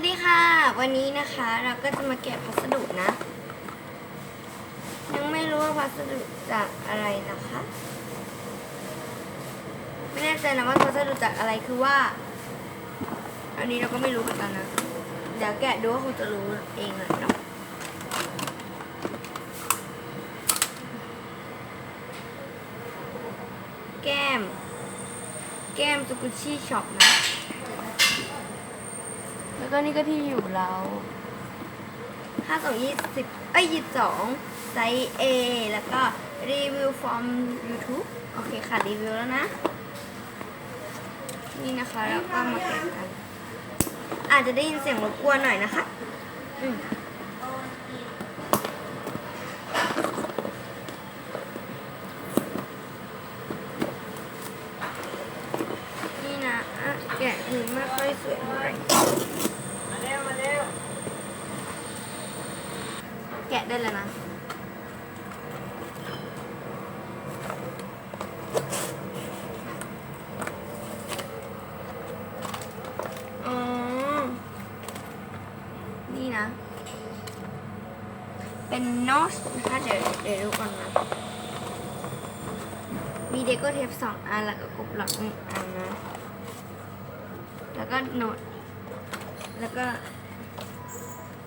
วัสดีค่ะ วันนี้นะคะเราก็จะมาแกะพัสดุนะ ยังไม่รู้ว่าพัสดุจากอะไรนะคะ ไม่แน่ใจนะว่าพัสดุจากอะไรคือว่า อันนี้เราก็ไม่รู้เหมือนกันนะ เดี๋ยวแกะดูว่าคงจะรู้เองเลยเนาะแก้ม แก้มสกุชี่ช็อปนะ แล้วก็นี่ก็ที่อยู่เราห้าสองยี่สิบเอ้ยยี่สองไซส์ A แล้วก็รีวิว from YouTube โอเคค่ะ รีวิวแล้วนะ นี่นะคะแล้วก็มาแกะกัน อาจจะได้ยินเสียงรบกวนหน่อยนะคะ อืมนี่นะอะ แกะถึงไม่ค่อยสวยเท่าไหร่แกะได้แล้วนะอ๋อนี่นะ เป็นนอสนะคะเดี๋ยวเดี๋ยวดูก่อนนะ มีเดโกเทปสองอันแล้วก็กบหลักหนึ่งอันนะ แล้วก็โน้ตแล้วก็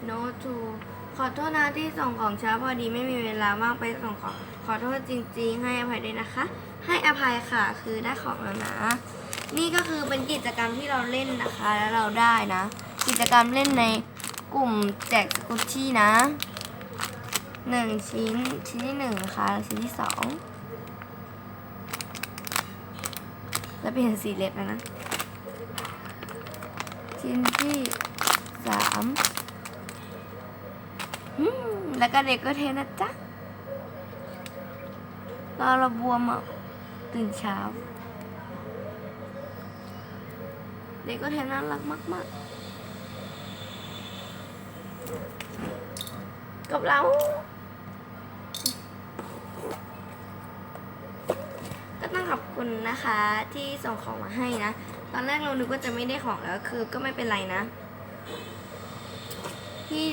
โน้ตทูขอโทษนะที่ส่งของช้าพอดีไม่มีเวลาว่างไปส่งของ ขอโทษจริง ๆ ให้อภัยด้วยนะคะ ให้อภัยค่ะคือได้ของแล้วนะ นี่ก็คือเป็นกิจกรรมที่เราเล่นนะคะ แล้วเราได้นะ กิจกรรมเล่นในกลุ่มแจกสกุชชี่นะหนึ่งชิ้นชิ้นที่หนึ่งนะคะชิ้นที่สองแล้วเปลี่ยนสีเล็บแล้วนะ ชิ้นที่สามแล้วก็เด็กก็เทนะจ๊ะรอเราบวมอะตื่นเช้า เด็กก็เทน่ารักมาก ๆ กับเรา ก็ต้องขอบคุณ นะคะที่ส่งของมาให้นะ ตอนแรกเรานึกว่าจะไม่ได้ของแล้วคือก็ไม่เป็นไรนะ ที่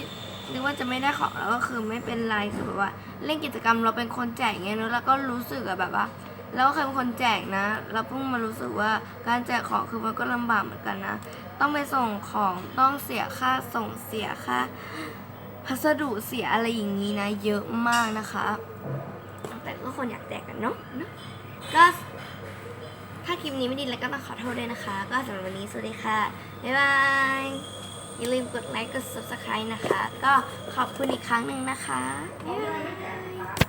นึกว่าจะไม่ได้ของแล้วก็คือไม่เป็นไรคือแบบว่า เล่นกิจกรรมเราเป็นคนแจกไงเนอะแล้วก็รู้สึกอะแบบว่าเราก็เคยเป็นคนแจกนะเราเพิ่งมารู้สึกว่าการแจกของคือมันก็ลำบากเหมือนกันนะ ต้องไปส่งของต้องเสียค่าส่งเสียค่าพัสดุเสียอะไรอย่างนี้นะ เยอะมากนะคะ แต่ก็คนอยากแจกกันเนาะเนอะก็ ถ้าคลิปนี้ไม่ดีแล้วก็ต้องขอโทษด้วยนะคะ ก็สำหรับวันนี้สวัสดีค่ะ บ๊ายบาย อย่าลืมกดไลค์ กด subscribe นะคะ ก็ขอบคุณอีกครั้งหนึ่งนะคะ บ๊ายบาย